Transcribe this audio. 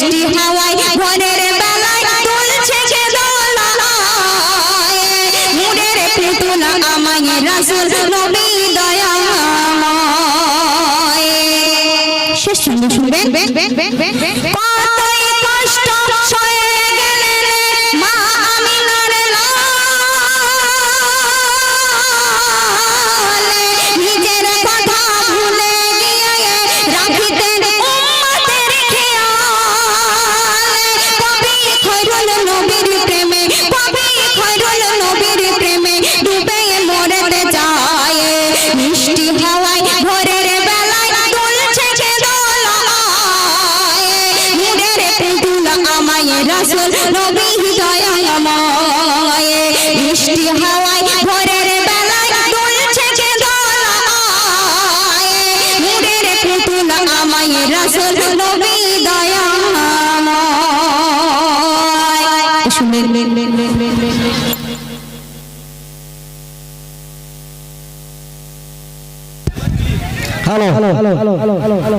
বৃষ্টি হাওয়ায় ভোরের বেলায় তুলছে যে মুড়ের পুতুলা আমায় রাসুল নবী দয়া শেষ সঙ্গে শুনবেন। আমায় রাসূল নবী দয়াময় মিষ্টি হাওয়ায় ভোরের বেলায় দুলছে যে দোলায়। মুরের পুতুল আমায় রাসূল নবী দয়াময় hello hello hello hello hello hello